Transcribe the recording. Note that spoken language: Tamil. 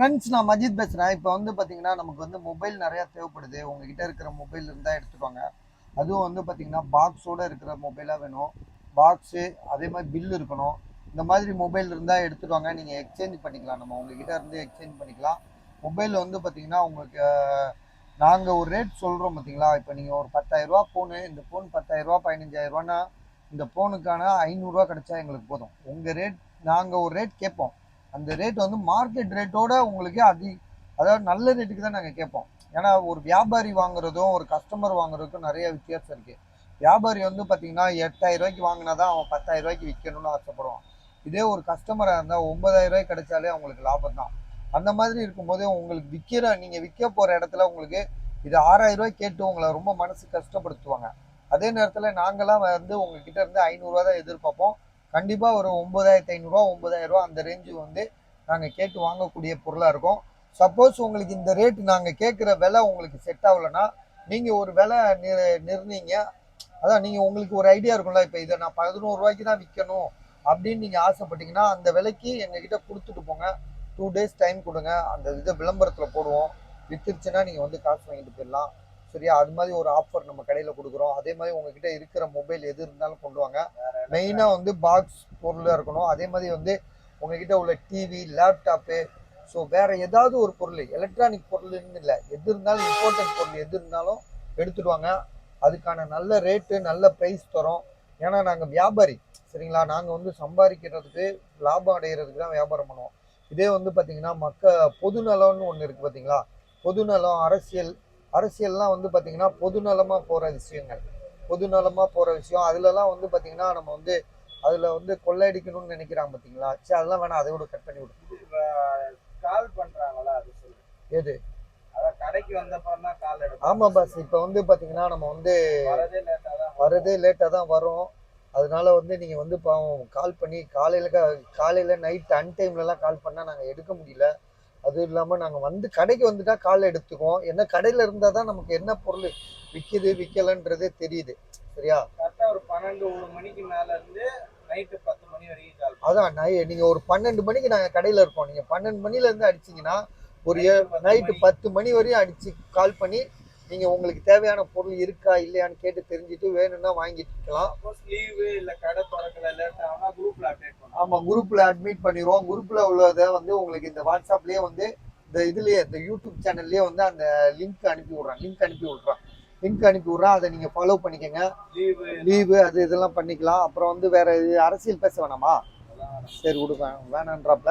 ஃப்ரெண்ட்ஸ் நான் மஜித் பேசுகிறேன் இப்போ வந்து பார்த்தீங்கன்னா நமக்கு வந்து மொபைல் நிறையா தேவைப்படுது. உங்ககிட்ட இருக்கிற மொபைல் இருந்தால் எடுத்துக்கோங்க. அதுவும் வந்து பார்த்தீங்கன்னா பாக்ஸோடு இருக்கிற மொபைலாக வேணும். பாக்ஸு அதே மாதிரி பில் இருக்கணும். இந்த மாதிரி மொபைல் இருந்தால் எடுத்துக்கோங்க. வாங்க நீங்கள் எக்ஸ்சேஞ்ச் பண்ணிக்கலாம். நம்ம உங்ககிட்ட இருந்து எக்ஸ்சேஞ்ச் பண்ணிக்கலாம். மொபைல் வந்து பார்த்தீங்கன்னா உங்களுக்கு நாங்கள் ஒரு ரேட் சொல்கிறோம் பார்த்தீங்களா இப்போ நீங்கள் ஒரு பத்தாயிரரூபா ஃபோனு இந்த ஃபோன் பத்தாயிரரூபா பதினஞ்சாயிரரூபான்னா இந்த ஃபோனுக்கான ஐநூறுரூவா கிடைச்சா எங்களுக்கு போதும். உங்கள் ரேட் நாங்கள் ஒரு ரேட் கேட்போம். அந்த ரேட் வந்து மார்க்கெட் ரேட்டோட உங்களுக்கு அதி அதாவது நல்ல ரேட்டுக்கு தான் நாங்கள் கேட்போம். ஏன்னா ஒரு வியாபாரி வாங்குறதும் ஒரு கஸ்டமர் வாங்குறதுக்கும் நிறைய வித்தியாசம் இருக்குது வியாபாரி வந்து பார்த்தீங்கன்னா எட்டாயிரம் ரூபாய்க்கு வாங்கினா தான் அவன் பத்தாயிரம் ரூபாய்க்கு விற்கணும்னு ஆசைப்படுவான். இதே ஒரு கஸ்டமராக இருந்தால் ஒன்பதாயிரம் ரூபாய் கிடைச்சாலே அவங்களுக்கு லாபம் தான். அந்த மாதிரி இருக்கும்போது உங்களுக்கு விற்கிற நீங்கள் விற்க போகிற இடத்துல உங்களுக்கு இது ஆறாயிரம் ரூபாய் கேட்டு உங்களை ரொம்ப மனசு கஷ்டப்படுத்துவாங்க. அதே நேரத்தில் நாங்களாம் வந்து உங்ககிட்ட இருந்து ஐநூறுரூவா தான் எதிர்பார்ப்போம். கண்டிப்பாக ஒரு ஒன்பதாயிரத்தி ஐநூறுரூவா ஒம்பதாயிரரூவா அந்த ரேஞ்சு வந்து நாங்கள் கேட்டு வாங்கக்கூடிய பொருளாக இருக்கும். சப்போஸ் உங்களுக்கு இந்த ரேட் நாங்கள் கேட்குற விலை உங்களுக்கு செட் ஆகலைன்னா நீங்கள் ஒரு விலை நிர் நிர்ணயிங்க. அதான் நீங்கள் உங்களுக்கு ஒரு ஐடியா இருக்கும்ல இப்போ இதை நான் பதினோரு ரூபாய்க்கு தான் விற்கணும் அப்படின்னு நீங்கள் ஆசைப்பட்டீங்கன்னா அந்த விலைக்கு எங்ககிட்ட கொடுத்துட்டு போங்க. டூ டேஸ் டைம் கொடுங்க. அந்த இதை விளம்பரத்தில் போடுவோம். வித்துருச்சுன்னா நீங்கள் வந்து காசு வாங்கிட்டு போயிடலாம். சரியா? அது மாதிரி ஒரு ஆஃபர் நம்ம கடையில் கொடுக்குறோம். அதே மாதிரி உங்ககிட்ட இருக்கிற மொபைல் எது இருந்தாலும் கொண்டு வாங்க. மெயினாக வந்து பாக்ஸ் பொருளாக இருக்கணும். அதே மாதிரி வந்து உங்ககிட்ட உள்ள டிவி லேப்டாப்பு ஸோ வேற ஏதாவது ஒரு பொருள் எலக்ட்ரானிக் பொருள்னு இல்லை. எது இருந்தாலும் இம்பார்ட்டன்ட் பொருள் எது இருந்தாலும் எடுத்துட்டு வாங்க. அதுக்கான நல்ல ரேட்டு நல்ல ப்ரைஸ் தரோம். ஏன்னா நாங்கள் வியாபாரி சரிங்களா? நாங்கள் வந்து சம்பாதிக்கிறதுக்கு லாபம் அடைகிறதுக்கு தான் வியாபாரம் பண்ணுவோம். இதே வந்து பார்த்தீங்கன்னா மக்க பொதுநலம்னு ஒன்று இருக்குது பார்த்தீங்களா பொதுநலம் அரசியல் அரசியல்லாம் வந்து பார்த்தீங்கன்னா பொதுநலமாக போகிற விஷயங்கள். பொதுநலமாக போகிற விஷயம். அதுலலாம் வந்து பார்த்தீங்கன்னா நம்ம வந்து அதில் வந்து கொள்ளையடிக்கணும்னு நினைக்கிறாங்க பார்த்தீங்களா சரி அதெல்லாம் வேணாம். அதை விட கட் பண்ணி விடு. கால் பண்றாங்களா அது சொல்லு. எது? கடைக்கு வந்தப்பறம் கால் எடுக்கும் ஆமாம் பாஸ். இப்போ வந்து பார்த்தீங்கன்னா நம்ம வந்து வரதே லேட்டாக தான் வரும். அதனால வந்து நீங்கள் வந்து பாவம் கால் பண்ணி காலையில் காலையில் நைட் அன்டைம்லலாம் கால் பண்ணால் நாங்கள் எடுக்க முடியல. அதுவும் இல்லாமல் நாங்கள் வந்து கடைக்கு வந்துட்டா கால் எடுத்துக்குவோம். என்ன கடையில் இருந்தால் தான் நமக்கு என்ன பொருள் விற்கிது விற்கலன்றதே தெரியுது. சரியா? கரெக்டா ஒரு பன்னெண்டு ஒரு மணிக்கு மேல இருந்து நைட்டு பத்து மணி வரைக்கும் அதான் நை நீங்கள் ஒரு பன்னெண்டு மணிக்கு நாங்கள் கடையில் இருப்போம் நீங்கள் பன்னெண்டு மணிலேருந்து அடிச்சிங்கன்னா ஒரு ஏ நைட்டு பத்து மணி வரையும் அடித்து கால் பண்ணி நீங்கள் உங்களுக்கு தேவையான பொருள் இருக்கா இல்லையான்னு கேட்டு தெரிஞ்சுட்டு வேணும்னா வாங்கிக்கலாம் சப்போஸ் லீவு இல்ல கடை திறக்கல லேட் ஆகுனா குரூப்ல அப்டேட் பண்ணுவோம் ஆமாம் குரூப்பில் அட்மிட் பண்ணிடுவோம் குரூப்பில் உள்ளதை வந்து உங்களுக்கு இந்த வாட்ஸ்அப்லேயே வந்து இந்த இதுலேயே இந்த யூடியூப் சேனல்லேயே வந்து அந்த லிங்க் அனுப்பி விட்றேன். லிங்க் அனுப்பி விட்றேன். லிங்க் அனுப்பி விட்றேன். அதை நீங்கள் ஃபாலோ பண்ணிக்கோங்க. லீவு அது இதெல்லாம் பண்ணிக்கலாம். அப்புறம் வந்து வேற இது அரசியல் பேச வேணாமா? சரி விடுவேன் வேணான்றாப்ல